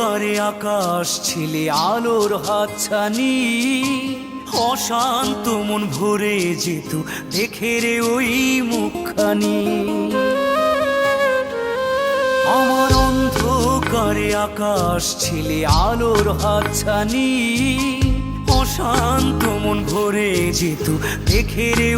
অন্ধকারে আকাশ ছিলে আলোর হাতছানি। অশান্ত মন ভরে যেত দেখে রে ওই মুখখানি। আমার অন্ধকারে আকাশ ছিলে আলোর হাতছানি। অশান্ত মন ভরে যেত দেখে রে